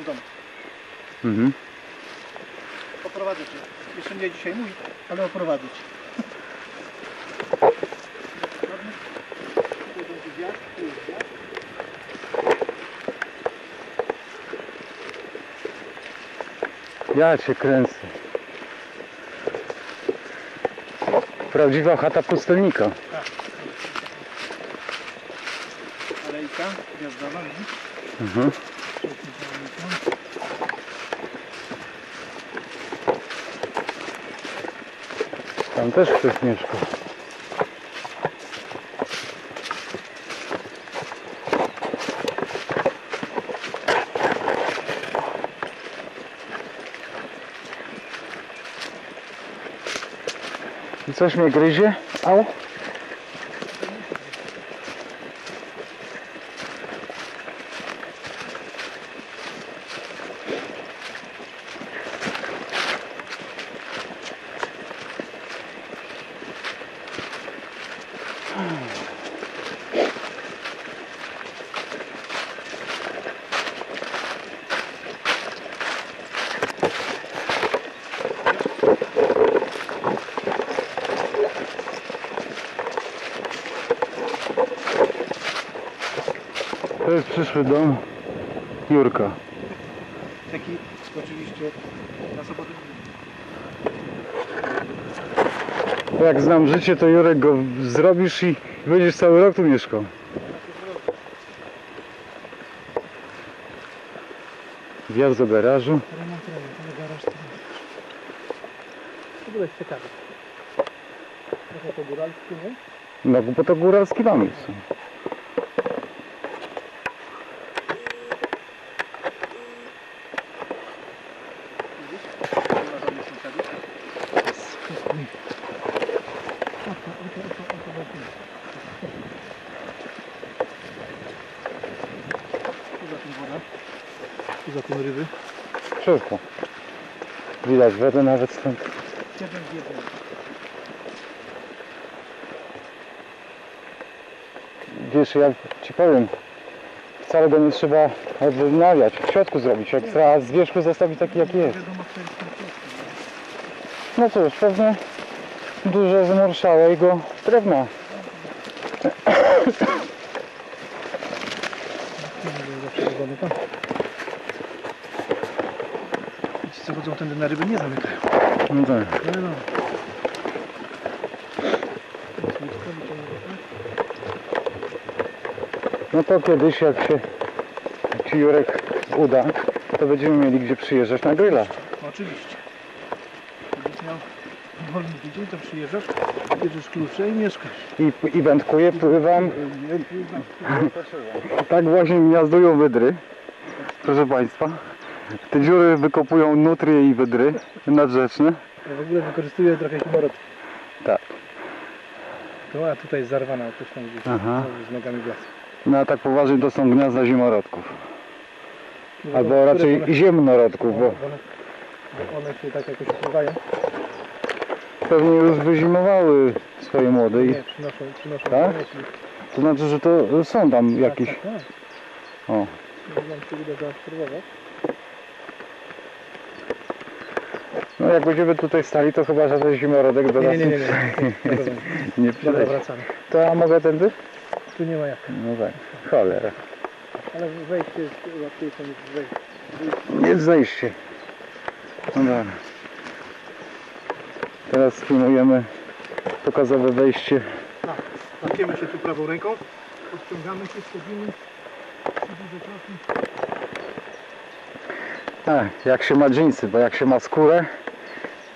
w domu. Mhm. Oprowadzę cię. Jeszcze nie dzisiaj mój, ale oprowadzę cię. Będzie tu jest. Ja cię kręcę. Prawdziwa chata pustelnika. Alejka gwiazdowa, nie? Mhm. Tam też ktoś mieszka. I coś mnie gryzie? Au. To jest przyszły dom Jurka. Taki oczywiście na sobotę. Jak znam życie, to Jurek go zrobisz i będziesz cały rok tu mieszkał. Wjazd do garażu. Remont, remont, ale garaż to W jest ciekawe. Trochę po góralsku, nie? No bo to góralski pomysł. Widzisz? Nie ma żadnych sąsiadów. Wszystko mi. Oto, oto, oto, oto, oto. Tu za tym woda. Ryby. Wszystko. Widać wodę nawet stąd. Wiesz, ja ci powiem, wcale go nie trzeba odnawiać, w środku zrobić. Jak trzeba z wierzchu zostawić taki Nie jest. No cóż, pewnie dużo zmarszałego drewna. Nie wiem, zawsze I ci, co chodzą tędy na ryby, nie zamykają. No tak. No, no. No to kiedyś jak się ci Jurek uda, to będziemy mieli gdzie przyjeżdżać na grilla. Oczywiście. Gdybyś miał wolny tydzień, to przyjeżdżasz, bierzesz klucze i mieszkasz. I, I wędkuję, pływam. Tak właśnie gniazdują wydry. Proszę Państwa. Te dziury wykopują nutrie i wydry nadrzeczne. Ja w ogóle wykorzystuję trochę humorot. Tak. To, a tutaj jest zarwana, też tam gdzieś Aha. znowu z nogami w. No a tak poważnie to są gniazda zimorodków. No, Albo raczej one, ziemnorodków, bo one, one się tak jakoś ukrywają. pewnie już wyzimowały swoje młode. I Nie, przynoszą, przynoszą. Tak? to znaczy, że to są tam jakieś... Tak, tak, tak. O, Nie Wam się uda zaobserwować. No jak będziemy tutaj stali, to chyba żaden zimorodek do Nie, nas nie, nie, nie. nie. Nie przyleci. wracamy. To a mogę tędy? Tu nie ma jak. No tak, cholera. Ale wejście jest łatwiejsze niż wejście. Nie zejście. No dobra. Teraz filmujemy pokazowe wejście. Łapiemy się tu prawą ręką, odciągamy się, schodzimy. A, jak się ma dżinsy, bo jak się ma skórę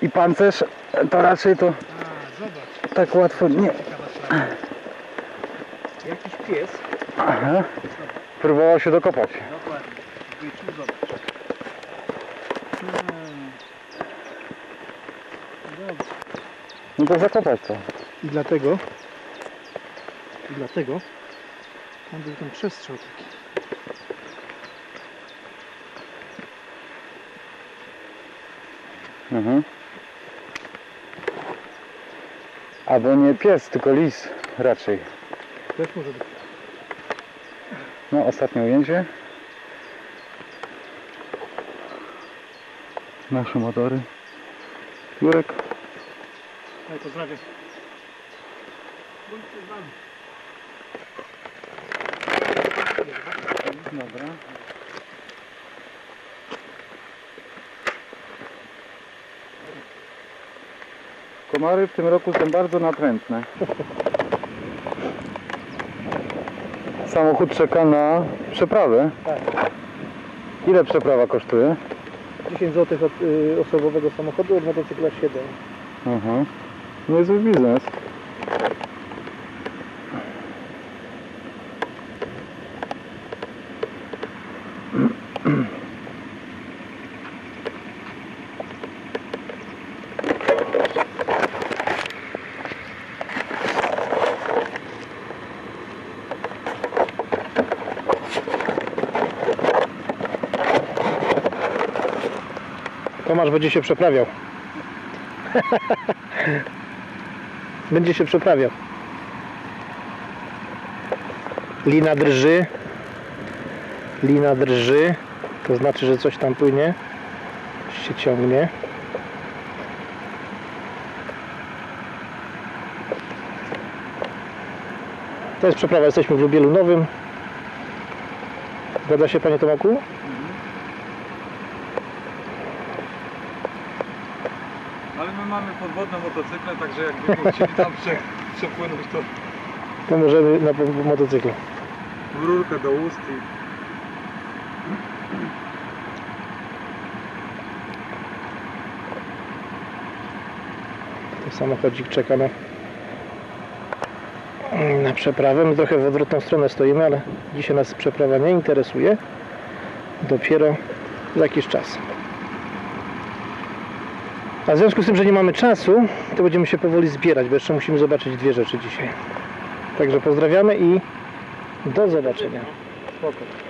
i pancerz, to raczej to A, zobacz, tak łatwo nie. ciekawa sprawa. Jakiś pies, Aha. Próbował się dokopać. dokładnie, wyczuł, zobacz. Hmm. No to zakopać to. I dlatego, i dlatego, tam był ten przestrzał taki. Mhm. Albo nie pies, tylko lis raczej. Też może być. No ostatnie ujęcie. nasze motory. Jurek, Daj pozdrawiam. Bądźcie z nami. Dobra. Komary w tym roku są bardzo natrętne. Samochód czeka na przeprawę. Tak. Ile przeprawa kosztuje? 10 zł od y, osobowego samochodu, od motocykla 7. Aha. Niezły biznes. Tomasz będzie się przeprawiał. będzie się przeprawiał. Lina drży. Lina drży. To znaczy, że coś tam płynie. Coś się ciągnie. To jest przeprawa. Jesteśmy w Lubielu Nowym. Zgadza się Panie Tomaku? My mamy podwodne motocykle, także jakbyśmy chcieli tam prze, przepłynąć, to To możemy na po- motocyklu. w rurkę do ust i To samochodzik czeka na, na przeprawę. My trochę w odwrotną stronę stoimy, ale dzisiaj nas przeprawa nie interesuje. Dopiero za jakiś czas. A w związku z tym, że nie mamy czasu, to będziemy się powoli zbierać, bo jeszcze musimy zobaczyć dwie rzeczy dzisiaj. Także pozdrawiamy i do zobaczenia. spoko.